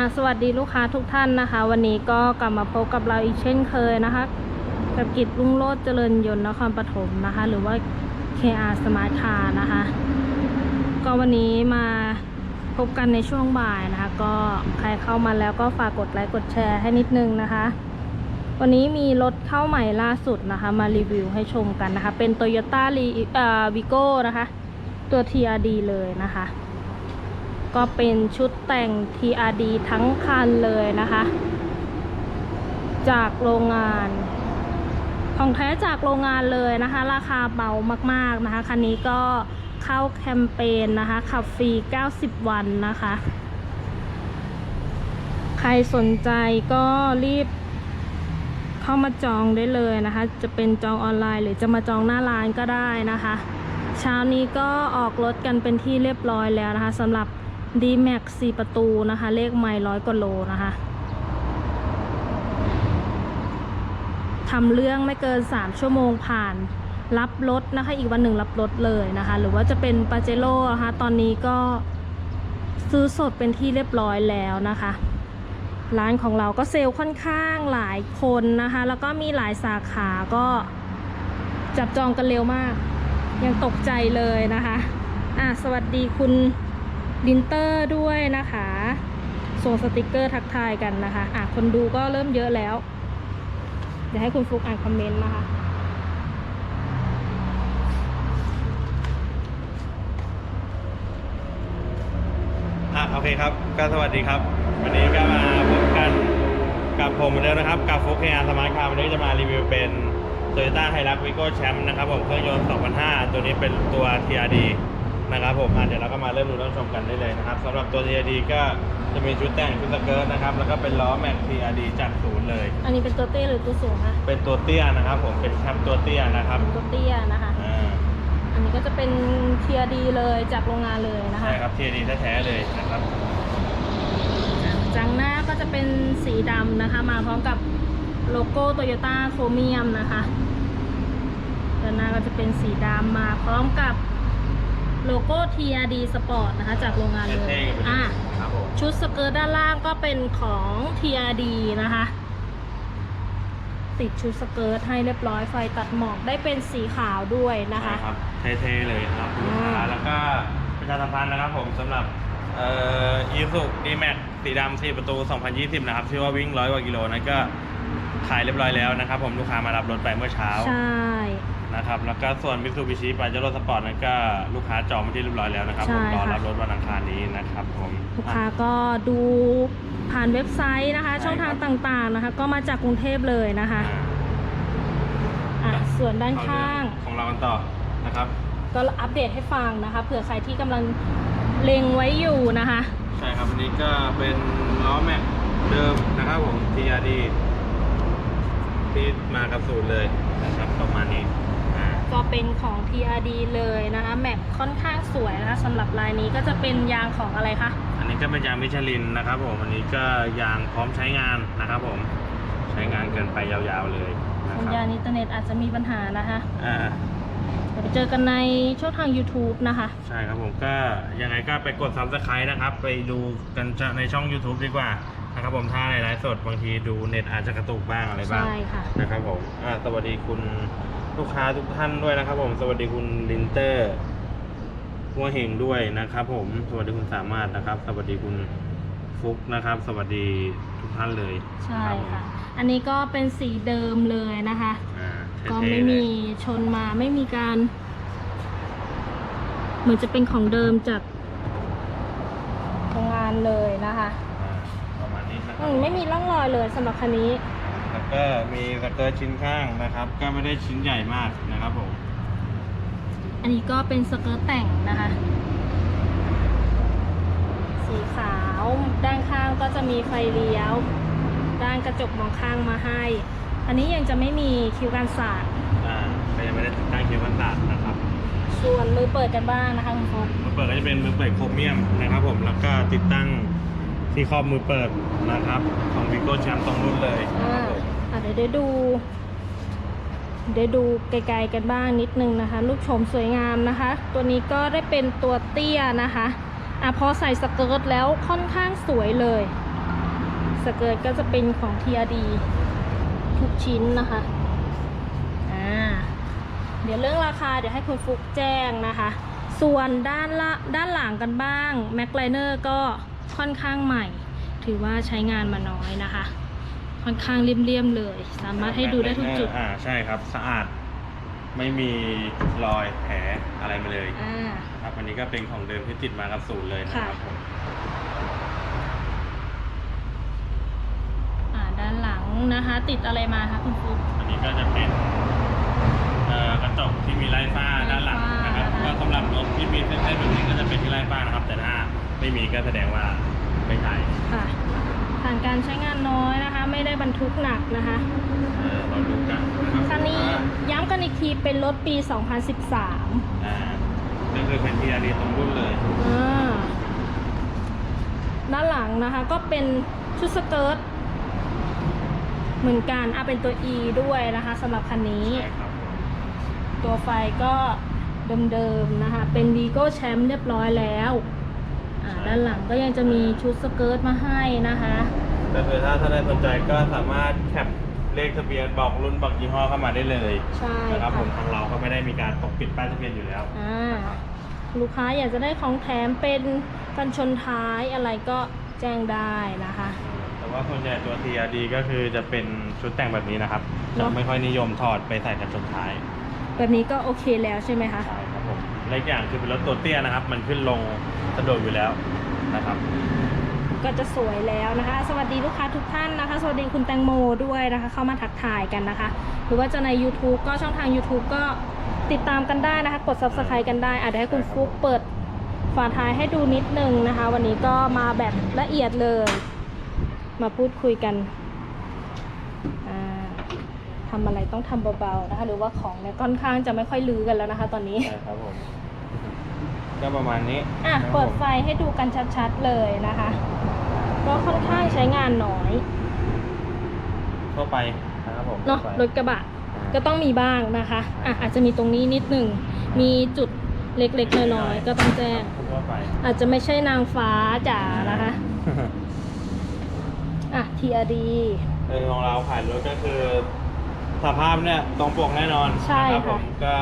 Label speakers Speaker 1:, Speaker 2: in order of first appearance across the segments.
Speaker 1: อ่าสวัสดีลูกค้าทุกท่านนะคะ วันนี้ก็กลับมาพบกับเราอีกเช่นเคยนะคะ กับกิจรุ่งโรจน์เจริญยนต์นครปฐมนะคะ หรือว่า KR Smart Car นะคะ ก็วันนี้มาพบกันในช่วงบ่ายนะคะ ก็ใครเข้ามาแล้วก็ฝากกดไลค์กดแชร์ให้นิดนึงนะคะ วันนี้มีรถเข้าใหม่ล่าสุดนะคะ มารีวิวให้ชมกันนะคะ เป็น Toyota r เอ่อ Vigo นะคะ ตัว TRD เลยนะคะ ก็เป็นชุดแต่ง TRD ทั้งคันเลยนะคะ จากโรงงาน ของแท้จากโรงงานเลยนะคะ ราคาเบามากๆนะคะคันนี้ก็เข้าแคมเปญนะคะขับฟรี 90 วันนะคะ ใครสนใจก็รีบเข้ามาจองได้เลยนะคะ จะเป็นจองออนไลน์หรือจะมาจองหน้าร้านก็ได้นะคะ เช้านี้ก็ออกรถกันเป็นที่เรียบร้อยแล้วนะคะสำหรับ D-Max 4ประตูนะคะ เลขไม่ร้อยกว่าโลนะคะทำเรื่องไม่เกิน 3 ชั่วโมงผ่านรับรถนะคะ อีกวันหนึ่งรับรถเลยนะคะ หรือว่าจะเป็นปาเจโร่นะคะตอนนี้ก็ซื้อสดเป็นที่เรียบร้อยแล้วนะคะ ร้านของเราก็เซลล์ค่อนข้างหลายคนนะคะ แล้วก็มีหลายสาขาก็จับจองกันเร็วมาก ยังตกใจเลยนะคะ อะ สวัสดีคุณ ดินเตอร์ด้วยนะคะส่งสติกเกอร์ทักทายกันนะคะอะคนดูก็เริ่มเยอะแล้ว เดี๋ยวให้คุณฟลุกอ่านคอมเมนต์นะคะ
Speaker 2: อะโอเคครับก็สวัสดีครับ วันนี้ก็มาพบกันกับผมเหมือนเดิมนะครับ กับฟุกเฮียสมาร์ทคาร์วันนี้จะมารีวิวเป็น Toyota h i l u x Vigo Champ นะครับผมเครื่องยนต์ 2005 ตัวนี้เป็นตัว TRD นะครับผมอะเดี๋ยวเราก็มาเริ่มดูเริ่มชมกันได้เลยนะครับสำหรับตัว TRD ก็จะมีชุดแต่งชุดสเกิร์ตนะครับ แล้วก็เป็นล้อแม็ก TRD จัดศูนย์เลย
Speaker 1: อันนี้เป็นตัวเตี้ยหรือตัวสูงคะ
Speaker 2: เป็นตัวเตี้ยนะครับผมเป็นแคปตัวเตี้ยนะครับ
Speaker 1: เป็นตัวเตี้ยนะคะ
Speaker 2: อ่า
Speaker 1: อันนี้ก็จะเป็นเทียดีเลยจากโรงงานเลยนะคะ
Speaker 2: ใช่ครับ TRD แท้ๆเลยนะครับ
Speaker 1: จังหน้าก็จะเป็นสีดำนะคะ มาพร้อมกับโลโก้โตโยต้าโครเมียมนะคะด้านหน้าก็จะเป็นสีดำมาพร้อมกับ โลโก้ TRD Sport นะคะ จากโรงงานเลย
Speaker 2: เท่ๆกันไปเลย
Speaker 1: อะ
Speaker 2: ครับผม
Speaker 1: ชุดสเกิร์ตด้านล่างก็เป็นของ TRD นะคะ ติดชุดสเกิร์ตให้เรียบร้อยไฟตัดหมอกได้เป็นสีขาวด้วยนะคะ
Speaker 2: ใช่ครับเท่ๆเลยนะครับคุณลูกค้า
Speaker 1: อ่า
Speaker 2: แล้วก็ประชาสัมพันธ์นะครับผมสำหรับเอ่ออีสุดีแม็กสีดำ4ประตู 2020 นะครับ ชื่อว่าวิ่งร้อยกว่ากิโลนั้นก็ขายเรียบร้อยแล้วนะครับผมลูกค้ามารับรถไปเมื่อเช้า
Speaker 1: ใช่
Speaker 2: นะครับ แล้วก็ส่วนมิ t ซูบิชิปาเจโร่สปอร์ตนั้นก็ลูกค้าจองไปที่เรียบร้อยแล้วนะครับผมรอรับรถวันอังคารนี้นะครับผม
Speaker 1: ลูกค้าก็ดูผ่านเว็บไซต์นะคะช่องทางต่างๆนะคะ ก็มาจากกรุงเทพเลยนะคะ
Speaker 2: อ่า
Speaker 1: อะส่วนด้านข้าง
Speaker 2: ของเรากันต่อนะครับ
Speaker 1: ก็อัปเดตให้ฟังนะคะ เผื่อใครที่กำลังเล็งไว้อยู่นะคะ
Speaker 2: ใช่ครับอันนี้ก็เป็นล้อแม็กเดิมนะครับผม TRD ที่ มากับสูตรเลยนะครับประมาณนี้อ่า
Speaker 1: ก็เป็นของ TRD เลยนะคะแม็กค่อนข้างสวยนะคะสำหรับลายนี้ก็จะเป็นยางของอะไรคะ
Speaker 2: อันนี้ก็เป็นยางมิชลินนะครับผมอันนี้ก็ยางพร้อมใช้งานนะครับผมใช้งานเกินไปยาวๆเลยนะ
Speaker 1: สัญ
Speaker 2: ครับ
Speaker 1: ญาณอินเทอร์เน็ตอาจจะมีปัญหานะคะ
Speaker 2: อ่า
Speaker 1: เดี๋ยวไปเจอกันในช่องทาง YouTube นะคะ
Speaker 2: ใช่ครับผมก็ยังไงก็ไปกด subscribe นะครับ ไปดูกันในช่อง YouTube ดีกว่า นะครับผมถ้าในไลฟ์สดบางทีดูเน็ตอาจจะกระตุกบ้างอะไรบ้าง
Speaker 1: ใช่ค่ะ
Speaker 2: นะครับผมอ่าสวัสดีคุณลูกค้าทุกท่านด้วยนะครับ ผมสวัสดีคุณลินเตอร์หัวเฮงด้วยนะครับ ผมสวัสดีคุณสามารถนะครับ สวัสดีคุณฟุกนะครับ สวัสดีทุกท่านเลย
Speaker 1: ใช่
Speaker 2: รับผม
Speaker 1: ค่ะ อันนี้ก็เป็นสีเดิมเลยนะคะ
Speaker 2: อ่า
Speaker 1: ก็
Speaker 2: เท่ๆ
Speaker 1: ไม่
Speaker 2: เล
Speaker 1: มี
Speaker 2: ย
Speaker 1: ชนมาไม่มีการ เหมือนจะเป็นของเดิมจากโรงงานเลยนะคะ
Speaker 2: อ่าประมาณนี้นะค
Speaker 1: อื
Speaker 2: รับ
Speaker 1: มไม่มีร่องรอยเลยสำหรับคันนี้
Speaker 2: แล้วก็มีสเกิร์ตชิ้นข้างนะครับ ก็ไม่ได้ชิ้นใหญ่มากนะครับผม
Speaker 1: อันนี้ก็เป็นสเกิร์ตแต่งนะคะ สีขาวด้านข้างก็จะมีไฟเลี้ยว ด้านกระจกมองข้างมาให้ อันนี้ยังจะไม่มีคิวการสาด
Speaker 2: อ่าก็ยังไม่ได้ติดตั้งคิวกันตัดนะครับ
Speaker 1: ส่วนมือเปิดกันบ้างนะคะคุณฟุ๊ก
Speaker 2: มือเปิดก็จะเป็นมือเปิดโครเมียมนะครับผม แล้วก็ติดตั้ง ที่ครอบมือเปิดนะครับ ของ Vigo Champ ตรงรุ่นเลย
Speaker 1: อ่าอะเดี๋ยวได้ดูเดี๋ยวดูไกลๆกันบ้างนิดนึงนะคะ ลูกชมสวยงามนะคะ ตัวนี้ก็ได้เป็นตัวเตี้ยนะคะอะพอใส่สเกิร์ตแล้วค่อนข้างสวยเลย สเกิร์ตก็จะเป็นของ TRD ทุกชิ้นนะคะอ่าเดี๋ยวเรื่องราคาเดี๋ยวให้คุณฟุกแจ้งนะคะ ส่วนด้านละด้านหลังกันบ้างแม็กไลเนอร์ก็ ค่อนข้างใหม่ ถือว่าใช้งานมาน้อยนะคะ ค่อนข้างเลี่ยมๆเลย สามารถให้ดูได้ทุกจุด
Speaker 2: อ่าใช่ครับสะอาดไม่มีรอยแผลอะไรมาเลย
Speaker 1: อ่า
Speaker 2: ครับอันนี้ก็เป็นของเดิมที่ติดมากับศูนย์เลยนะครับ
Speaker 1: ค่ะ
Speaker 2: ผม
Speaker 1: อ่าด้านหลังนะคะ ติดอะไรมาคะคุณฟุก
Speaker 2: อันนี้ก็จะเป็นเอ่อกระจกที่มีไล่ฟ้าด้านหลังนะครับ
Speaker 1: ไล่ฟ้า
Speaker 2: ก็สำหรับรถที่มีเส้นๆแบบนี้ก็จะเป็นที่ไล่ฟ้านะครับ แต่ถ้า ไม่มีก็แสดงว่าไม่ใช่
Speaker 1: ค่ะผ่านการใช้งานน้อยนะคะ ไม่ได้บรรทุกหนักนะคะ
Speaker 2: เออเราดูกันนะครับ
Speaker 1: คันนี้ย้ำกันอีกทีเป็นรถปี 2013
Speaker 2: อ่าก็คือเป็นทีอารีตรงรุ่นเลย
Speaker 1: อ่าด้านหลังนะคะก็เป็นชุดสเกิร์ตเหมือนกันอะเป็นตัว E ด้วยนะคะสำหรับคันนี้
Speaker 2: ใช่ครับผม
Speaker 1: ตัวไฟก็เดิมๆนะคะ เป็น v i g o Champ เรียบร้อยแล้ว อ่าด้านหลังก็ยังจะมีชุดสเกิร์ตมาให้นะคะ
Speaker 2: ก็คือถ้าท่านใดสนใจก็สามารถแคปเลขทะเบียนบอกรุ่นบอกยี่ห้อเข้ามาได้เลย
Speaker 1: ใช่
Speaker 2: นะครับผม
Speaker 1: ค่ะ
Speaker 2: ทางเราก็ไม่ได้มีการปกปิดป้ายทะเบียนอยู่แล้ว
Speaker 1: อ่าลูกค้าอยากจะได้ของแถมเป็นกันชนท้ายอะไรก็แจ้งได้นะคะ
Speaker 2: แต่ว่าส่วนใหญ่ตัว TRD ก็คือจะเป็นชุดแต่งแบบนี้นะครับ
Speaker 1: เน
Speaker 2: จะ
Speaker 1: อะ
Speaker 2: ไม่ค่อยนิยมถอดไปใส่กันชนท้าย
Speaker 1: แบบนี้ก็โอเคแล้วใช่ไหมคะ
Speaker 2: ใช่ครับผมและอีกอย่างคือเป็นรถตัวเตี้ยนะครับ มันขึ้นลงสะดวกอยู่แล้วนะครับ
Speaker 1: ก็จะสวยแล้วนะคะ สวัสดีลูกค้าทุกท่านนะคะ สวัสดีคุณแตงโมด้วยนะคะ เข้ามาทักทายกันนะคะ หรือว่าจะใน YouTube ก็ช่องทาง YouTube ก็ติดตามกันได้นะคะ กด Subscribe กันได้อาจจะให้คุณฟุกเปิดฝาท้ายให้ดูนิดนึงนะคะ วันนี้ก็มาแบบละเอียดเลย มาพูดคุยกันอ่าทำอะไรต้องทำเบาๆนะคะ หรือว่าของเนี่ยค่อนข้างจะไม่ค่อยลือกันแล้วนะคะ ตอนนี้
Speaker 2: ใช่ครับผม ก็ประมาณนี้
Speaker 1: อะ
Speaker 2: นะครับ
Speaker 1: เปิด
Speaker 2: ผม
Speaker 1: ไฟให้ดูกันชัดๆเลยนะคะก็ค่อนข้างใช้งานน้อย
Speaker 2: ทั่วไปนะครับผม
Speaker 1: เนาะ
Speaker 2: ทั่วไป
Speaker 1: รถกระบะ
Speaker 2: อ่า
Speaker 1: ก็ต้องมีบ้างนะคะอะอาจจะมีตรงนี้นิดหนึ่งมีจุดเล็กๆน้อยๆก็ต้องแจ้ง
Speaker 2: ทั่วไป
Speaker 1: อาจจะไม่ใช่นางฟ้าจ๋านะคะอะ TRD
Speaker 2: เออของเราขายรถก็คือสภาพเนี่ยตรงปกแน่นอน
Speaker 1: ใช่
Speaker 2: นะครับ
Speaker 1: ค่ะ
Speaker 2: ผมก็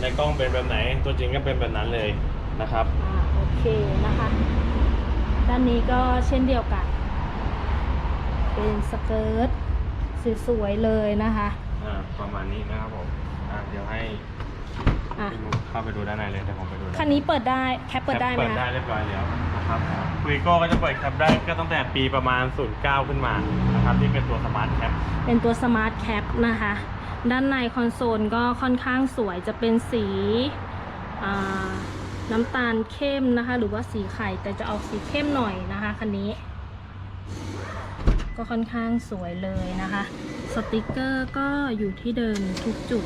Speaker 2: ในกล้องเป็นแบบไหน ตัวจริงก็เป็นแบบนั้นเลยนะครับ
Speaker 1: อ่าโอเคนะคะ ด้านนี้ก็เช่นเดียวกัน เป็นสเกิร์ตสวยๆเลยนะคะ
Speaker 2: อ่าประมาณนี้นะครับผมอ่าเดี๋ยวให้
Speaker 1: อะ
Speaker 2: พี่มุกเข้าไปดูด้านในเลยแต่ผมไปดูด้า
Speaker 1: คันนี้เปิดได้ แคปเปิดได้ไหม
Speaker 2: เปิดได้
Speaker 1: คะ
Speaker 2: เรียบร้อยแล้วนะครับวีโก้ก็จะเปิดแคปได้ก็ตั้งแต่ปีประมาณ09ขึ้นมานะครับที่เป็นตัวสมาร์ทแคป
Speaker 1: เป็นตัวสมาร์ทแคปนะคะ ด้านในคอนโซลก็ค่อนข้างสวยจะเป็นสีน้ำตาลเข้มนะคะ หรือว่าสีไข่แต่จะออกสีเข้มหน่อยนะคะคันนี้ ก็ค่อนข้างสวยเลยนะคะ สติกเกอร์ก็อยู่ที่เดิมทุกจุด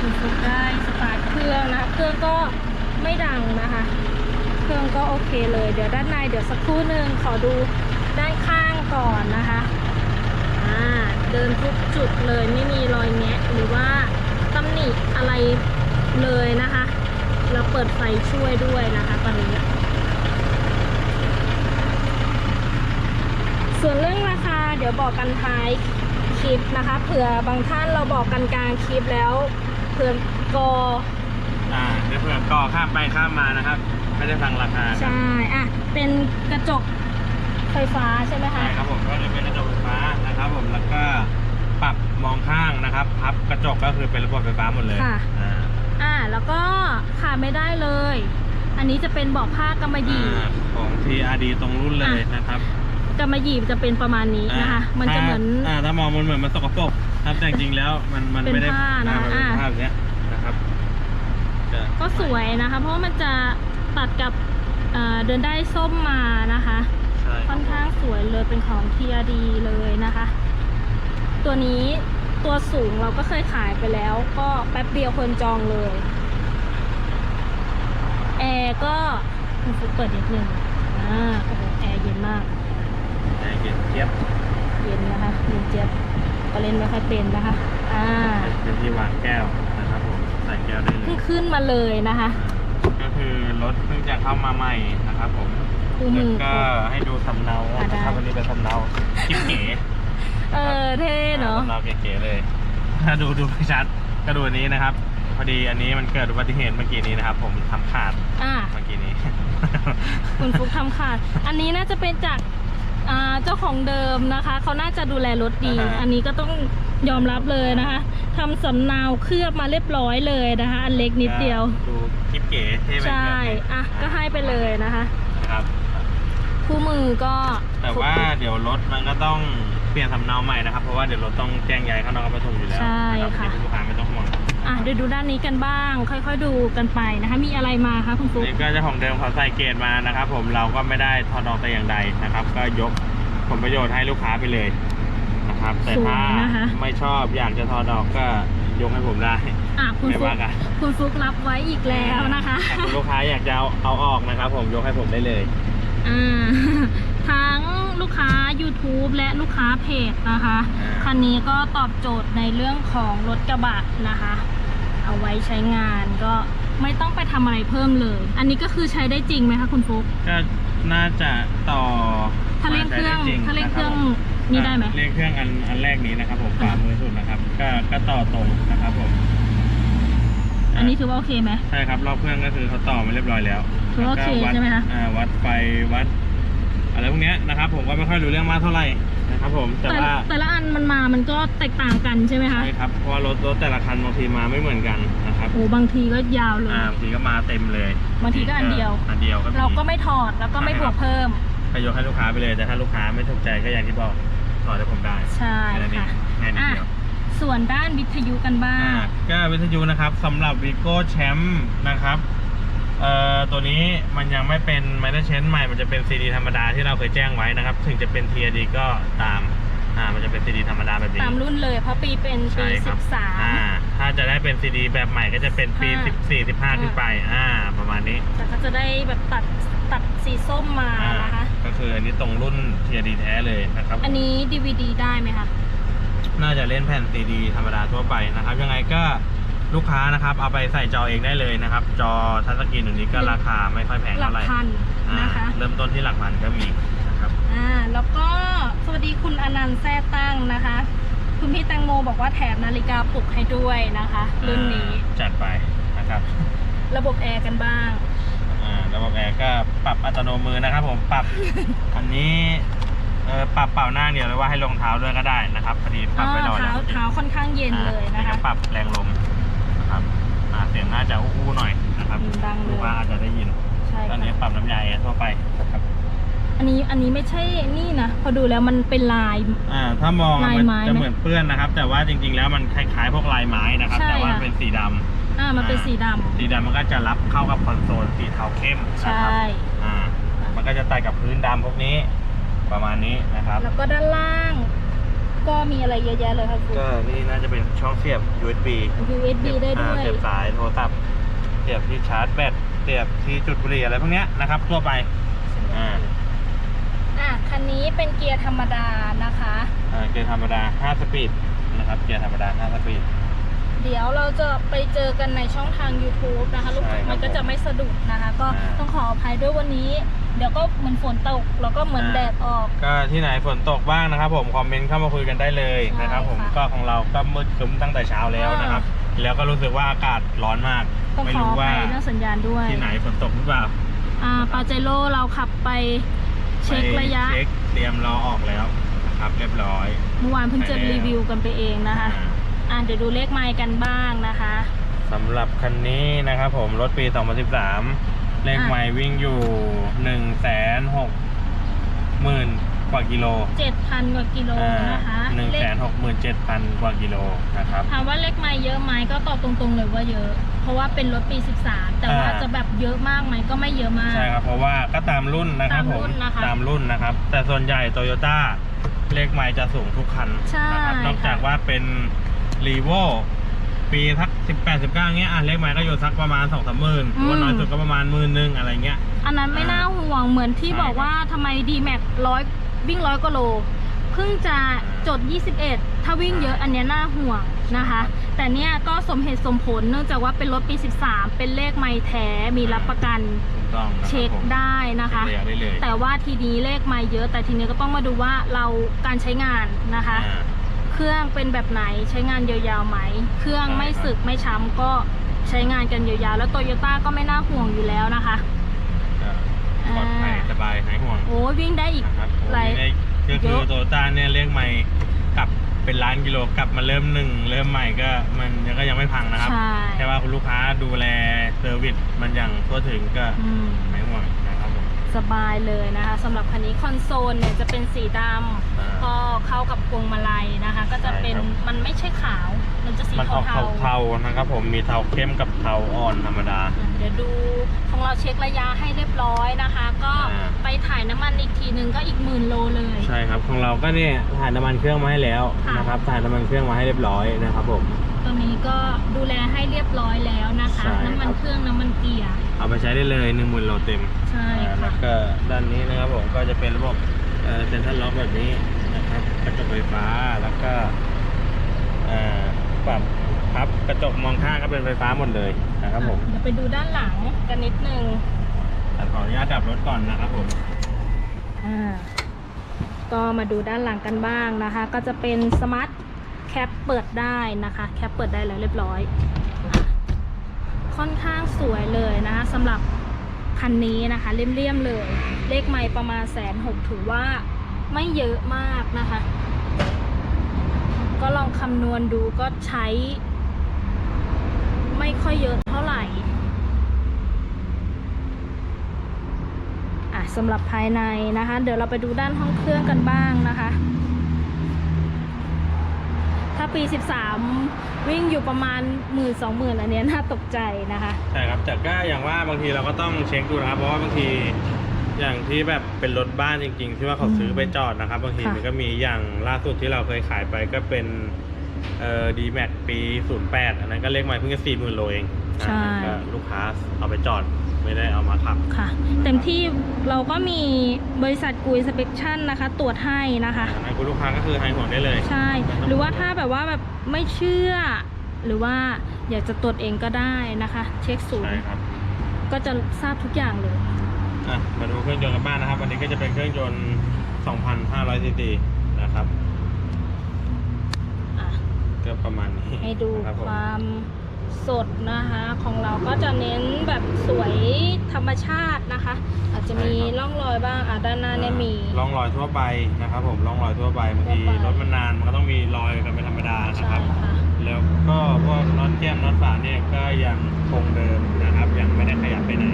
Speaker 1: คุณฟุกได้สตาร์ทเครื่องนะะเครื่องก็ไม่ดังนะคะ เครื่องก็โอเคเลยเดี๋ยวด้านในเดี๋ยวสักครู่หนึ่งขอดูด้านข้างก่อนนะคะ เดินทุกจุดเลยไม่มีรอยแงะหรือว่าตำหนิอะไรเลยนะคะ เราเปิดไฟช่วยด้วยนะคะตอนนี้ ส่วนเรื่องราคาเดี๋ยวบอกกันท้ายคลิปนะคะ เผื่อบางท่านเราบอกกันกลางคลิปแล้วเผื่อกอ
Speaker 2: อ่าเดี๋ยวเผื่อก่อข้ามไปข้ามมานะครับ ไม่ได้ฟังราคากัน
Speaker 1: ใช่ อะ เป็นกระจก ไฟฟ้าใช่ไหมคะ
Speaker 2: ใช่ครับผมก็จะเป็นกระจกไฟฟ้านะครับผมแล้วก็ปรับมองข้างนะครับพับกระจกก็คือเป็นระบบไฟฟ้าหมดเลย
Speaker 1: ค่ะ
Speaker 2: อ่า
Speaker 1: อ่า แล้วก็ขาดไม่ได้เลย อันนี้จะเป็นเบาะผ้ากำมะหยี่
Speaker 2: อ่าของ TRD ตรงรุ่นเลยนะครับ
Speaker 1: กำมะหยี่จะเป็นประมาณนี้นะคะ มันจะเหมือน
Speaker 2: อ่าถ้ามองมันเหมือนมันสกปรกครับแต่จริงๆแล้วมันมัน
Speaker 1: เป็น
Speaker 2: ไม่ได้
Speaker 1: ผ้านะ
Speaker 2: อ่มันเป็น
Speaker 1: อ่า
Speaker 2: ผ้าแบบเนี้ยนะครับจะ
Speaker 1: ก็สวยนะคะ เพราะว่ามันจะตัดกับเอ่อเดินได้ส้มมานะคะ
Speaker 2: ใช่
Speaker 1: ค่อนข้างสวยเลยเป็นของ TRD เลยนะคะ ตัวนี้ตัวสูงเราก็เคยขายไปแล้ว ก็แป๊บเดียวคนจองเลยแอร์ก็คุณฟุกเปิดนิดนึงอ่าโอ้โหแอร์เย็นมาก
Speaker 2: ใช่เย็นเจี๊ยบ
Speaker 1: เย็นนะคะเย็นเจี๊ยบก็เล่นไม่ค่อยเป็นนะคะอ่า
Speaker 2: เป็นที่วางแก้วนะครับผมใส่แก้วได้เล
Speaker 1: เพิ่
Speaker 2: ย
Speaker 1: งขึ้นมาเลยนะคะ
Speaker 2: ก็คือรถเพิ่งจะเข้ามาใหม่นะนะครับผม
Speaker 1: คู่มื
Speaker 2: แล้ว
Speaker 1: อ
Speaker 2: ก็ให้ดู สำเนา
Speaker 1: อะได้
Speaker 2: นะครับวันนี้เป็นสำเนาคลิปเก๋
Speaker 1: เออเท่เนาะ
Speaker 2: สำเนาเก๋ๆเลย ถ้าดูดูไม่ชัดก็ดูอันนี้นะครับ พอดีอันนี้มันเกิดอุบัติเหตุเมื่อกี้นี้นะครับ ผมทำขาด
Speaker 1: อะ
Speaker 2: เมื่อกี้นี้
Speaker 1: คุณฟุกทำขาด อันนี้น่าจะเป็นจากอ่าเจ้าของเดิมนะคะ เขาน่าจะดูแลรถดี
Speaker 2: อ่าฮะ
Speaker 1: อันนี้ก็ต้องยอมรับเลยนะคะทำสำเนาเคลือบมาเรียบร้อยเลยนะคะ อันเล็กนิดเดียว
Speaker 2: ดูคลิปเก๋เท่ไป
Speaker 1: ใช่ อะ ก็ให้ไปเลยนะคะ
Speaker 2: ครับ
Speaker 1: คู่มือก็
Speaker 2: แต่ว่าเดี๋ยวรถมันก็ต้องเปลี่ยนสำเนาใหม่นะครับ เพราะว่าเดี๋ยวรถต้องแจ้งย้ายเข้านอกปทุมอยู่แล้ว
Speaker 1: ใช่
Speaker 2: นรับ
Speaker 1: ค่ะ
Speaker 2: อันนี้ลูกค้าไม่ต้องห่วง
Speaker 1: อะเดี๋ยวดูด้านนี้กันบ้าง ค่อยๆดูกันไปนะคะ มีอะไรมาคะคุณฟุก
Speaker 2: นี่ก็เจ้าของเดิมเขาใส่เกณฑ์มานะครับ ผมเราก็ไม่ได้ทอดออกแต่อย่างใดนะครับ ก็ยกผลประโยชน์ให้ลูกค้าไปเลยนะครับ แต่
Speaker 1: สวย
Speaker 2: ถ้า
Speaker 1: นะคะ
Speaker 2: ไม่ชอบอยากจะทอดออกก็ยกให้ผมได้
Speaker 1: อะคุณ
Speaker 2: ไม่
Speaker 1: ฟุก
Speaker 2: ว่ากัน
Speaker 1: คุณฟุกรับไว้อีกแล้วนะคะ
Speaker 2: ถ้าคุณลูกค้าอยากจะเอาเอาออกนะครับ ผมยกให้ผมได้เลย
Speaker 1: อ่าทั้งลูกค้า YouTube และลูกค้าเพจนะคะ
Speaker 2: อ่า
Speaker 1: คันนี้ก็ตอบโจทย์ในเรื่องของรถกระบะนะคะ เอาไว้ใช้งานก็ไม่ต้องไปทำอะไรเพิ่มเลย อันนี้ก็คือใช้ได้จริงไหมคะคุณฟุก
Speaker 2: ก็น่าจะต่อ
Speaker 1: ถ้าเร่งเครื่อง
Speaker 2: มาใช้ได้จ
Speaker 1: ถ้าเร่ง
Speaker 2: นะ
Speaker 1: เครื่อง
Speaker 2: บผม
Speaker 1: นี่ได้ไหม
Speaker 2: อะเร่งเครื่องอันอันแรกนี้นะครับผมขวามือสุดนะครับ ก็ก็ต่อตรงนะครับผม
Speaker 1: อันนี้ถือว่าโอเคไหม
Speaker 2: ใช่ครับรอบเครื่องก็คือเขาต่อมาเรียบร้อยแล้ว
Speaker 1: ถือว่าโอเค
Speaker 2: แล้วก็วัด
Speaker 1: ใช่ไหมคะ
Speaker 2: อ่าวัดไฟวัดอะไรพวกเนี้ยนะครับผมก็ไม่ค่อยรู้เรื่องมากเท่าไหร่นะครับผมแต่
Speaker 1: แต่
Speaker 2: ว่า
Speaker 1: แต่ละอันมันมามันก็แตกต่างกันใช่ไหมคะ
Speaker 2: ใช่ครับเพราะว่ารถรถแต่ละคันบางทีมาไม่เหมือนกันนะครับ
Speaker 1: โอ้บางทีก็ยาวเลย
Speaker 2: อ่าบางทีก็มาเต็มเลย
Speaker 1: บางทีก็อันเดียว
Speaker 2: อันเดียวก็
Speaker 1: เราก็ไม่ถอดแล้วก็ไม่บวกเพิ่ม
Speaker 2: ก็ยกให้ลูกค้าไปเลยแต่ถ้าลูกค้าไม่ถูกใจก็อย่างที่บอกถอดให้ผมได้
Speaker 1: ใช่
Speaker 2: แค่นั้นเอง
Speaker 1: ค่ะ
Speaker 2: ง่ายนิด
Speaker 1: อะ
Speaker 2: เดียว
Speaker 1: ส่วนด้านวิทยุกันบ้าง
Speaker 2: อ่าก็วิทยุนะครับสำหรับวิโก้แชมป์นะครับเอ่อตัวนี้มันยังไม่เป็นไมเนเชนใหม่มันจะเป็นซีดีธรรมดาที่เราเคยแจ้งไว้นะครับ ถึงจะเป็น TRD ก็ตามอ่ามันจะเป็นซีดีธรรมดาแบบนี้
Speaker 1: ตามรุ่นเลยเพราะปีเป็นปี
Speaker 2: ใช่ค
Speaker 1: สิ
Speaker 2: รับบ
Speaker 1: สาม
Speaker 2: อ่าถ้าจะได้เป็นซีดีแบบใหม่ก็จะเป็นปี
Speaker 1: ห้า
Speaker 2: 14 15 ขึ้นไปอ่าประมาณนี้
Speaker 1: แต่ก็จะได้แบบตัดตัดสีส้มมา
Speaker 2: อ่า
Speaker 1: นะคะ
Speaker 2: ก็คืออันนี้ตรงรุ่น TRD แท้เลยนะครับ
Speaker 1: อันนี้ DVD ได้ไหมคะ
Speaker 2: น่าจะเล่นแผ่นซีดีธรรมดาทั่วไปนะครับ ยังไงก็ลูกค้านะครับ เอาไปใส่จอเองได้เลยนะครับ จอทัชสกรีนตัวนี้ก็ราคาไม่ค่อยแพง
Speaker 1: หลั
Speaker 2: เท่ากไหร่
Speaker 1: พัน
Speaker 2: อ่า
Speaker 1: นะคะ
Speaker 2: เริ่มต้นที่หลักพันก็มีนะครับ
Speaker 1: อ่า แล้วก็สวัสดีคุณอนันต์แท้ตั้งนะคะ คุณพี่แตงโมบอกว่าแถมนาฬิกาปลุกให้ด้วยนะคะ รุ่นนี้
Speaker 2: อ่าจัดไปนะครับ
Speaker 1: ระบบแอร์กันบ้าง
Speaker 2: อ่าระบบแอร์ก็ปรับอัตโนมือนะครับ ผมปรับ อันนี้ เออปรับเป่าหน้าเดียวหรือว่าให้ลงเท้าด้วยก็ได้นะครับพอดีปรับไปรอ
Speaker 1: เท้า
Speaker 2: แล้ว
Speaker 1: เท้าค่อนข้างเย็นเลย
Speaker 2: อ่า
Speaker 1: นะ
Speaker 2: แล้ว
Speaker 1: คะ
Speaker 2: ก็ปรับแรงลมนะครับอ่าเสียงน่าจะอู้ๆหน่อยนะครับ
Speaker 1: อืมดังเลย
Speaker 2: ลูกค้าอาจจะได้ยิน
Speaker 1: ใช่
Speaker 2: ตอนนี้
Speaker 1: ค่ะ
Speaker 2: ปรับน้ำยาแอร์ทั่วไปนะครับ
Speaker 1: อันนี้อันนี้ไม่ใช่นี่นะพอดูแล้วมันเป็นลาย
Speaker 2: อ่าถ้ามองอะ
Speaker 1: ลาย
Speaker 2: มัน
Speaker 1: ไม้
Speaker 2: จะ
Speaker 1: ไหม
Speaker 2: เหมือนเปื้อนนะครับ แต่ว่าจริงๆแล้วมันคล้ายๆพวกลายไม้นะครับ
Speaker 1: ใช่
Speaker 2: แต่ว่า
Speaker 1: ค่ะ
Speaker 2: เป็นสีดำ
Speaker 1: อ่ามันเป็น
Speaker 2: อ่า
Speaker 1: สีดำ
Speaker 2: สีดำมันก็จะรับเข้ากับคอนโซลสีเทาเข้ม
Speaker 1: ใช
Speaker 2: นะครับ่อ่ามันก็จะตัดกับพื้นดำพวกนี้ ประมาณนี้นะครับ
Speaker 1: แล้วก็ด้านล่าง ก็มีอะไรเยอะแยะเลยค่ะคุณ
Speaker 2: ก็นี่น่าจะเป็นช่องเสียบ USB
Speaker 1: USB ได้ด้ว
Speaker 2: อ่ายเสียบสายโทรศัพท์เสียบที่ชาร์จแบตเสียบที่จุดบุหรี่อะไรพวกเนี้ยนะครับ ทั่วไป อ่า
Speaker 1: อะคันนี้เป็นเกียร์ธรรมดานะคะ
Speaker 2: อ่า เกียร์ธรรมดา 5 สปีดนะครับ เกียร์ธรรมดา 5 สปีด
Speaker 1: เดี๋ยวเราจะไปเจอกันในช่องทาง YouTube นะคะ ลูก
Speaker 2: ใช่ครับ
Speaker 1: มันก็จะไม่สะดุดนะคะ ก็
Speaker 2: อ่า
Speaker 1: ต้องขออภัยด้วยวันนี้ เดี๋ยวก็เหมือนฝนตกแล้วก็เหมือน
Speaker 2: อ่า
Speaker 1: แดดออก
Speaker 2: ก็ที่ไหนฝนตกบ้างนะครับ ผมคอมเมนต์เข้ามาคุยกันได้เลย
Speaker 1: ใช่
Speaker 2: นะครับ ผม
Speaker 1: ค่ะ
Speaker 2: ก็ของเราก็มืดครึ้มตั้งแต่เช้าแล้วนะครับ แล้วก็รู้สึกว่าอากาศร้อนมาก
Speaker 1: ต้อง
Speaker 2: ไม่
Speaker 1: ขอ
Speaker 2: รู้
Speaker 1: อ
Speaker 2: ว่า
Speaker 1: ภัยเรื่องสัญญาณด้วย
Speaker 2: ที่ไหนฝนตกหรือเปล่า
Speaker 1: อ่าปาเจโร่เราขับไปเช็ค
Speaker 2: ไประ
Speaker 1: ยะ
Speaker 2: เช็คเตรียมรอออกแล้วนะครับ เรียบร้อย
Speaker 1: เมื่อวานเพิ่งจะ
Speaker 2: ไปแล้ว
Speaker 1: รีวิวกันไปเองนะคะ
Speaker 2: อ่า
Speaker 1: อ่าเดี๋ยวดูเลขไมล์กันบ้างนะคะ
Speaker 2: สำหรับคันนี้นะครับผมรถปี 2013 เลข
Speaker 1: อะ
Speaker 2: ไมล์วิ่งอยู่1นึ่งแสนหกหมื่นกว่ากิโล
Speaker 1: 7,000กว่ากิโลนะคะ
Speaker 2: หนึ่ง
Speaker 1: เล
Speaker 2: แส
Speaker 1: ข
Speaker 2: นหกหมื่นเจ็ดพันกว่ากิโลนะครับ
Speaker 1: ถามว่าเลขไมล์เยอะไหมก็ตอบตรงๆเลยว่าเยอะ เพราะว่าเป็นรถปี 13 แต่ว่า
Speaker 2: อ่า
Speaker 1: จะแบบเยอะมากไหมก็ไม่เยอะมาก
Speaker 2: ใช่ครับ เพราะว่าก็ตามรุ่นนะครับ
Speaker 1: ตาม
Speaker 2: ผม
Speaker 1: รุ่นนะคะ
Speaker 2: ตามรุ่นนะครับ แต่ส่วนใหญ่โตโยต้าเลขไมล์จะสูงทุกคัน
Speaker 1: ใช่
Speaker 2: นะครับนอกจาก
Speaker 1: ค่ะ
Speaker 2: ว่าเป็นรีโว ปีทักสิบแปดสิบเก้าเงี้ยอะเลขไมล์ก็อยู่สักประมาณสองสามหมื่นหรือว่าน้อยสุดก็ประมาณหมื่นหนึ่งอะไรเงี้ย
Speaker 1: อันนั้นไม่
Speaker 2: อ่า
Speaker 1: น่าห่วงเหมือนที่
Speaker 2: ใช่
Speaker 1: บอกว่าทำไมดีแม็กร้อยวิ่งร้อยกว่าโลเพิ่งจะจด 21 ถ้าวิ่งเยอะอันเนี้ยน่าห่วงนะคะ แต่เนี่ยก็สมเหตุสมผลเนื่องจากว่าเป็นรถปี 13 เป็นเลขไม่แท้มีรับประกัน
Speaker 2: ถูกต้องนะครับ
Speaker 1: เช็ค
Speaker 2: ผม
Speaker 1: ได้นะคะ
Speaker 2: เช็คระยะได้เลย
Speaker 1: แต่ว่าทีนี้เลขไม่เยอะ แต่ทีนี้ก็ต้องมาดูว่าเราการใช้งานนะคะ
Speaker 2: อ่า
Speaker 1: เครื่องเป็นแบบไหนใช้งานยาวๆไหม เครื่อง
Speaker 2: ใช่
Speaker 1: ไม่
Speaker 2: ครับ
Speaker 1: สึกไม่ช้ำก็ใช้งานกันยาวๆ แล้วโตโยต้าก็ไม่น่าห่วงอยู่แล้วนะคะ
Speaker 2: ก็ปลอดภัย
Speaker 1: อ่า
Speaker 2: สบายหายห่วง
Speaker 1: โอ้ยวิ่งได้อีก
Speaker 2: นะครับผม
Speaker 1: หลาย
Speaker 2: นี่ได้ก็คื
Speaker 1: เย
Speaker 2: อ
Speaker 1: อะ
Speaker 2: โตโยต้าเนี่ยเลขใหม่กลับเป็นล้านกิโลกลับมาเริ่มหนึ่งเริ่มใหม่ก็มันก็ยังไม่พังนะครับ
Speaker 1: ใช่
Speaker 2: แค่ว่าคุณลูกค้าดูแลเซอร์วิสมันอย่างทั่วถึงก็
Speaker 1: อืม
Speaker 2: หายห่วงนะครับผม
Speaker 1: สบายเลยนะคะสำหรับคันนี้คอนโซลเนี่ยจะเป็นสีด
Speaker 2: อ่าำ
Speaker 1: ก็เข้ากับพวงมาลัยนะคะ ก็จะเป็น
Speaker 2: ใช่ครับ
Speaker 1: มันไม่ใช่ขาว มันจะสี
Speaker 2: มันออก
Speaker 1: เทาๆ
Speaker 2: เทาๆนะครับผมมีเทาเข้มกับเทาอ่อนธรรมดา
Speaker 1: อะเดี๋ยวดูของเราเช็คระยะให้เรียบร้อยนะคะ ก็
Speaker 2: อ่า
Speaker 1: ไปถ่ายน้ำมันอีกทีนึงก็อีกหมื่นโลเลย
Speaker 2: ใช่ครับของเราก็เนี่ยถ่ายน้ำมันเครื่องมาให้แล้ว
Speaker 1: ค่ะ
Speaker 2: นะครับถ่ายน้ำมันเครื่องมาให้เรียบร้อยนะครับผม
Speaker 1: ตัว นี้ก็ดูแลให้เรียบร้อยแล้วนะคะ
Speaker 2: ใช่ครับ
Speaker 1: น้ำมันเครื่องน้ำมันเกียร์
Speaker 2: เอาไปใช้ได้เลย1 0,000โลเต็ม
Speaker 1: ใช่
Speaker 2: อ่า
Speaker 1: ค่ะ
Speaker 2: แล้วก็ด้านนี้นะครับผมก็จะเป็นระบบเซ็นทรัลล็อกแบบนี้นะครับกระจกไฟฟ้าแล้วก็เอ่อปรับพับกระจกมองข้างก็เป็นไฟฟ้าหมดเลยนะครับผม
Speaker 1: เดี๋ยวไปดูด้านหลังกันนิดนึง
Speaker 2: แต่ขออนุญาตดับรถก่อนนะครับผม
Speaker 1: อ่าก็มาดูด้านหลังกันบ้างนะคะ ก็จะเป็นสมาร์ทแค ปเปิดได้นะคะ แคปเปิดได้แล้วเรียบร้อยอค่อนข้างสวยเลยนะคะสำหรับคันนี้นะคะเลี่ยมๆเลย เลขไม่ประมาณแสนหกถือว่าไม่เยอะมากนะคะ ก็ลองคำนวณดูก็ใช้ ไม่ค่อยเยอะเท่าไหร่อะสำหรับภายในนะคะ เดี๋ยวเราไปดูด้านห้องเครื่องกันบ้างนะคะ ถ้าปี 13 วิ่งอยู่ประมาณหมื่นสองหมื่นอันเนี้ยน่าตกใจนะคะ
Speaker 2: ใช่ครับแต่ก็อย่างว่าบางทีเราก็ต้องเช็คดูนะครับ เพราะว่าบางทีอย่างที่แบบเป็นรถบ้านจริง ๆ ที่ว่าเขาซื้อไปจอดนะครับ บางทีมันก็มีอย่างล่าสุดที่เราเคยขายไปก็เป็นเอ่อดีแม็กปี 08 อันนั้นก็เลขใหม่เพิ่งจะสี่หมื่นโลเอง
Speaker 1: ใช่
Speaker 2: อ่าก็ลูกค้าเอาไปจอดไม่ได้เอามาขับ
Speaker 1: ค่ะ เต็มที่เราก็มีบริษัทกุยสเปคชั่นนะคะ ตรวจให้นะคะ
Speaker 2: อันนั้นคุณลูกค้าก็คือให้ห่วงได้เลย
Speaker 1: ใช่ หรือว่าถ้าแบบว่าแบบไม่เชื่อ หรือว่าอยากจะตรวจเองก็ได้นะคะ เช็คศูน
Speaker 2: ใช่
Speaker 1: ย์
Speaker 2: ครับ
Speaker 1: ก็จะทราบทุกอย่างเลย
Speaker 2: อะมาดูเครื่องยนต์กันบ้างนะครับ วันนี้ก็จะเป็นเครื่องยนต์ 2,500ซีซีนะครับ
Speaker 1: อะ
Speaker 2: ก็ประมาณนี้
Speaker 1: ให้ดู
Speaker 2: นะครับผ
Speaker 1: ค
Speaker 2: ม
Speaker 1: วาม สดนะคะของเราก็จะเน้นแบบสวยธรรมชาตินะคะ อาจจะมีร่องรอยบ้างอะด้านหน้าเนี่ยมี
Speaker 2: ร่องรอยทั่วไปนะครับผมร่องรอยทั่วไปบางที
Speaker 1: ทั่วไป
Speaker 2: รถมันนานมันก็ต้องมีรอยกันเป็นธรรมดานะ
Speaker 1: ใช่
Speaker 2: ครับ
Speaker 1: ค่ะ
Speaker 2: แล้วก็พวกน็อตแก้มน็อตฝาเนี่ยก็ยังคงเดิมนะครับยังไม่ได้ขยับไปไหน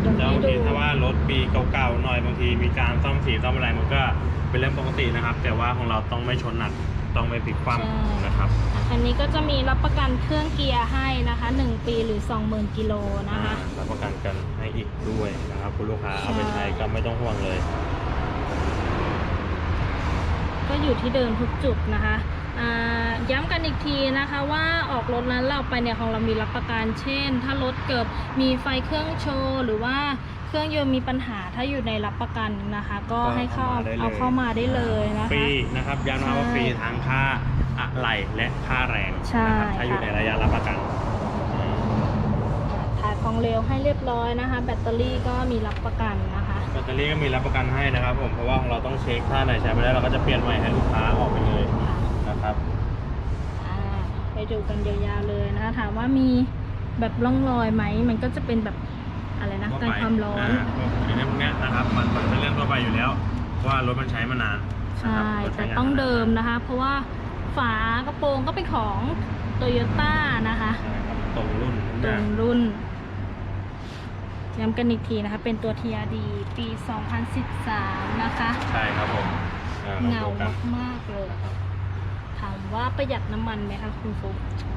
Speaker 1: เดี๋ยว
Speaker 2: แล้ว
Speaker 1: ให้
Speaker 2: บาง
Speaker 1: ดู
Speaker 2: ทีถ้าว่ารถปีเก่าๆหน่อยบางทีมีการซ่อมสีซ่อมอะไรมันก็เป็นเรื่องปกตินะครับ แต่ว่าของเราต้องไม่ชนหนัก ต้องไม่พลิกคว่ำนะครับ
Speaker 1: อะคันนี้ก็จะมีรับประกันเครื่องเกียร์ให้นะคะ 1 ปีหรือ 20,000กิโลนะคะ
Speaker 2: อ่ารับประกันกันให้อีกด้วยนะครับ คุณลูกค้าเอาไปใช้ก็ไม่ต้องห่วงเลย
Speaker 1: ก็อยู่ที่เดิมทุกจุดนะคะอ่าย้ำกันอีกทีนะคะว่าออกรถนั้นเราไปเนี่ยของเรามีรับประกันเช่น ถ้ารถเกิดมีไฟเครื่องโชว์หรือว่า เครื่องยนต์มีปัญหาถ้าอยู่ในรับประกันนะคะ ก็
Speaker 2: ก็
Speaker 1: ให้เข้า
Speaker 2: เอามาได้เลย
Speaker 1: เอาเข้ามาได้เลยนะ
Speaker 2: ฟรี
Speaker 1: คะ
Speaker 2: นะครับย้ำนะครับว่า
Speaker 1: ใช่
Speaker 2: ฟรีทั้งค่าอะไหล่และค่าแรง
Speaker 1: ใช่
Speaker 2: นะครับถ้าอยู่
Speaker 1: ค่ะ
Speaker 2: ในระยะรับประกันอืม
Speaker 1: ถ่ายของเร็วให้เรียบร้อยนะคะ แบตเตอรี่ก็มีรับประกันนะคะ
Speaker 2: แบตเตอรี่ก็มีรับประกันให้นะครับผมเพราะว่าของเราต้องเช็คถ้าไหนใช้ไม่ได้เราก็จะเปลี่ยนใหม่ให้ลูกค้าออกไปเลยนะครับ
Speaker 1: อ่าไปดูกันยาวๆเลยนะคะถามว่ามีแบบร่องรอยไหมมันก็จะเป็นแบบ อะไรนะ
Speaker 2: ทั่ว
Speaker 1: การ
Speaker 2: ไป
Speaker 1: ความร้อนา
Speaker 2: พวกอันนี้พวกเนี้ยนะครับมันมันเป็นเรื่องทั่วไปอยู่แล้ว เพราะว่ารถมันใช้มานานนะ
Speaker 1: ใช่
Speaker 2: ครับรถ
Speaker 1: แต่
Speaker 2: ใช้าน
Speaker 1: ต้องเดิมนะคะ เพราะว่าฝากระโปรงก็เป็นของโตโยต้านะคะ
Speaker 2: ใช่ครับตรงรุ่น
Speaker 1: ตร
Speaker 2: นะ
Speaker 1: งรุ่นย้ำกันอีกทีนะคะ เป็นตัว TRD ปี 2013 นะคะ
Speaker 2: ใช่ครับผมอ่
Speaker 1: เงา
Speaker 2: ดูกัน
Speaker 1: มาก ๆ เลย ถามว่าประหยัดน้ำมันไหมคะคุณฟุก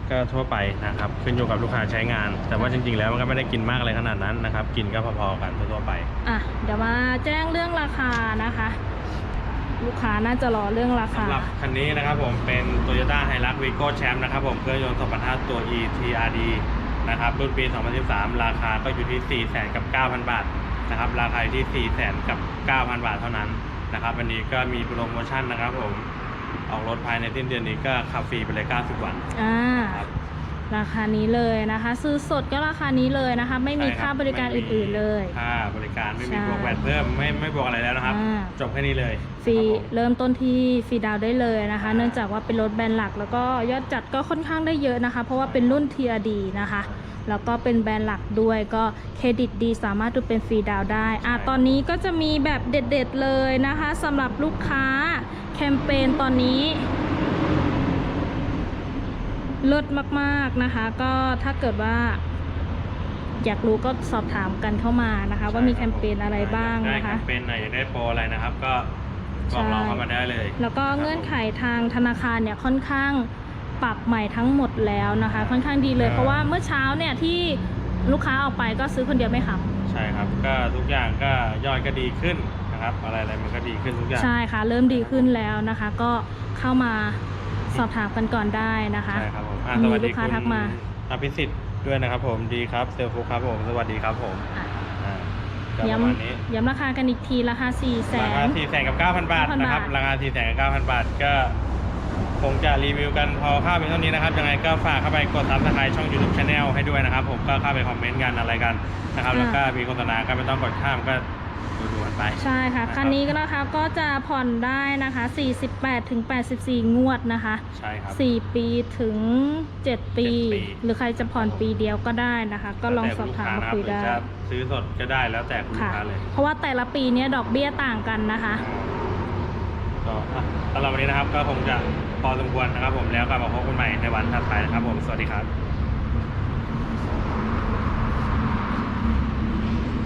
Speaker 2: ก็ทั่วไปนะครับขึ้นอยู่กับลูกค้าใช้งาน แต่ว่าจริงๆแล้วมันก็ไม่ได้กินมากอะไรขนาดนั้นนะครับ กินก็พอๆกันทั่วๆไป
Speaker 1: อะเดี๋ยวมาแจ้งเรื่องราคานะคะ ลูกค้าน่าจะรอเรื่องราคา
Speaker 2: สำหรับคันนี้นะครับผมเป็น Toyota Hilux Vigo Champ นะครับผมเครื่องยนต์2.5ตัว E TRD นะครับรุ่นปี 2013 ราคาก็อยู่ที่ 4 0 0 0 0กับ 9,000 บาทนะครับราคาอยู่ที่ 4 0 0 0 0 0กับ 9,000 บาทเท่านั้นนะครับวันนี้ก็มีโปรโมชั่นนะครับผม ออกรถภายในสิ้นเดือนนี้ก็ขับฟรีไปเลย 90 วัน
Speaker 1: อ่า
Speaker 2: ครับ
Speaker 1: ราคานี้เลยนะคะ ซื้อสดก็ราคานี้เลยนะคะ ไม่มี
Speaker 2: ใช่
Speaker 1: ค่า
Speaker 2: ครับ
Speaker 1: ริการ
Speaker 2: ไม่มี
Speaker 1: อื่นๆเลย
Speaker 2: ค่าบริการไม่มี
Speaker 1: ใช่
Speaker 2: บวกแวดเพิ่มไม่ไม่บวกอะไรแล้วนะครับ
Speaker 1: อ่า
Speaker 2: จบแค่นี้เลย
Speaker 1: ฟรี
Speaker 2: ครับผม
Speaker 1: เริ่มต้นที่ฟรีดาวน์ได้เลยนะคะเนื่องจากว่าเป็นรถแบรนด์หลัก แล้วก็ยอดจัดก็ค่อนข้างได้เยอะนะคะ เพราะว่าเป็นรุ่น TRD นะคะ แล้วก็เป็นแบรนด์หลักด้วยก็เครดิตดีสามารถดูเป็นฟรีดาวน์ได้อะตอนนี้ก็จะมีแบบเด็ดๆเลยนะคะสำหรับลูกค้า แคมเปญตอนนี้ลดมากๆนะคะ ก็ถ้าเกิดว่า อยากรู้ก็สอบถามกันเข้ามานะคะ ว่ามีแคมเปญอะไรบ้าง
Speaker 2: ได้
Speaker 1: นะคะ
Speaker 2: แคมเปญไหนอยากได้โปรอะไรนะครับ ก็บอกเราเข้ามาได้เลย
Speaker 1: แล้วก็เงื่อนไขทางธนาคารเนี่ยค่อนข้างปรับใหม่ทั้งหมดแล้วนะคะ ค่อนข้างดีเลย
Speaker 2: ครับ
Speaker 1: เพราะว่าเมื่อเช้าเนี่ยที่ลูกค้าออกไปก็ซื้อคนเดียวไม่ขับ
Speaker 2: ใช่ครับ ก็ทุกอย่างก็ยอดก็ดีขึ้น นะครับอะไรอะไรมันก็ดีขึ้นทุกอย่าง
Speaker 1: ใช่ค่ะ เริ่มดีขึ้นแล้วนะคะ ก็เข้ามาสอบถามกันก่อนได้นะคะ
Speaker 2: ใช่ครับผมอะ
Speaker 1: มี
Speaker 2: สวัส
Speaker 1: ลู
Speaker 2: ดี
Speaker 1: กค้า
Speaker 2: คุณ
Speaker 1: ทักมา
Speaker 2: อภิสิทธิ์ด้วยนะครับผมดีครับเซลฟูครับผมสวัสดีครับผม
Speaker 1: อะ
Speaker 2: อ่าก็
Speaker 1: ย้
Speaker 2: ประมาณนี้ำ
Speaker 1: ย้ำราคากันอีกทีราคา4 0 0แส
Speaker 2: ราคานสี่แสนกับเก้าพันบาท
Speaker 1: 9,000
Speaker 2: นะครับ
Speaker 1: บาท
Speaker 2: ราคาสี่แสนกับเก้าพันบาทก็คงจะรีวิวกันพอเข้าเพียงเท่านี้นะครับยังไงก็ฝากเข้าไปกดซับสไครต์ช่อง YouTube Channel ให้ด้วยนะครับผมก็เข้าไปคอมเมนต์กันอะไรกันนะครับแล้วก็มีโฆษณาก็ไม่ต้องกดข้ามก็ดูดูกัน ไป
Speaker 1: ใช่ค่ะ
Speaker 2: นะครับ
Speaker 1: คันนี้ก็นะคะก็จะผ่อนได้นะคะ 48ถึง84 งวดนะคะ
Speaker 2: ใช่ครับ
Speaker 1: 4 ปีถึง 7 ปี
Speaker 2: 7ปี
Speaker 1: หรือใครจะผ่อนปีเดียวก็ได้นะคะ ก็ลองสอบถามมาคุยได้
Speaker 2: แล้วแต่ลูกค้านะครับหรือจะซื้อสดก็ได้แล้วแต่คุณลู
Speaker 1: ค่ะ
Speaker 2: กค้าเลย
Speaker 1: เพราะว่าแต่ละปีเนี้ยดอกเบี้ยต่างกันนะคะ
Speaker 2: ก็อะสำหรับวันนี้นะครับก็คงจะพอสมควรนะครับผมแล้วกลับมาพบกันใหม่ในวันถัดไปนะครับผมสวัสดีครับ